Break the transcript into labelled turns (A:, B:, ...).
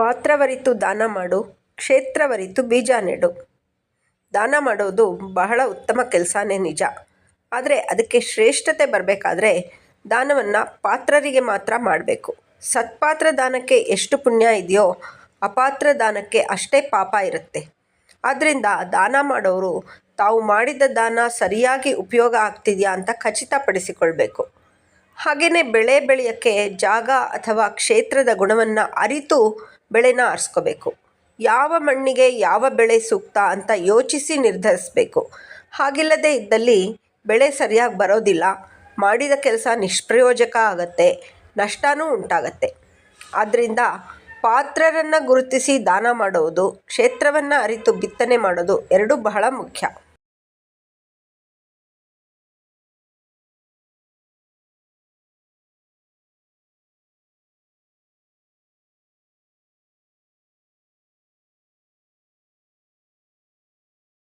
A: ಪಾತ್ರವರಿತು ದಾನ ಮಾಡು, ಕ್ಷೇತ್ರವರಿತು ಬೀಜ ನೆಡು. ದಾನ ಮಾಡೋದು ಬಹಳ ಉತ್ತಮ ಕೆಲಸನೇ ನಿಜ. ಆದರೆ ಅದಕ್ಕೆ ಶ್ರೇಷ್ಠತೆ ಬರಬೇಕಾದ್ರೆ ದಾನವನ್ನು ಪಾತ್ರರಿಗೆ ಮಾತ್ರ ಮಾಡಬೇಕು. ಸತ್ಪಾತ್ರ ದಾನಕ್ಕೆ ಎಷ್ಟು ಪುಣ್ಯ ಇದೆಯೋ, ಅಪಾತ್ರ ದಾನಕ್ಕೆ ಅಷ್ಟೇ ಪಾಪ ಇರುತ್ತೆ. ಆದ್ದರಿಂದ ದಾನ ಮಾಡೋರು ತಾವು ಮಾಡಿದ ದಾನ ಸರಿಯಾಗಿ ಉಪಯೋಗ ಆಗ್ತಿದೆಯಾ ಅಂತ ಖಚಿತಪಡಿಸಿಕೊಳ್ಬೇಕು. ಹಾಗೆಯೇ ಬೆಳೆ ಬೆಳೆಯೋಕ್ಕೆ ಜಾಗ ಅಥವಾ ಕ್ಷೇತ್ರದ ಗುಣವನ್ನು ಅರಿತು ಬೆಳೆನ ಆರಿಸ್ಕೋಬೇಕು. ಯಾವ ಮಣ್ಣಿಗೆ ಯಾವ ಬೆಳೆ ಸೂಕ್ತ ಅಂತ ಯೋಚಿಸಿ ನಿರ್ಧರಿಸಬೇಕು. ಹಾಗಿಲ್ಲದೇ ಇದ್ದಲ್ಲಿ ಬೆಳೆ ಸರಿಯಾಗಿ ಬರೋದಿಲ್ಲ. ಮಾಡಿದ ಕೆಲಸ ನಿಷ್ಪ್ರಯೋಜಕ ಆಗತ್ತೆ. ನಷ್ಟವೂ ಉಂಟಾಗತ್ತೆ. ಆದ್ದರಿಂದ ಪಾತ್ರರನ್ನು ಗುರುತಿಸಿ ದಾನ ಮಾಡೋದು, ಕ್ಷೇತ್ರವನ್ನು ಅರಿತು ಬಿತ್ತನೆ ಮಾಡೋದು ಎರಡೂ ಬಹಳ ಮುಖ್ಯ.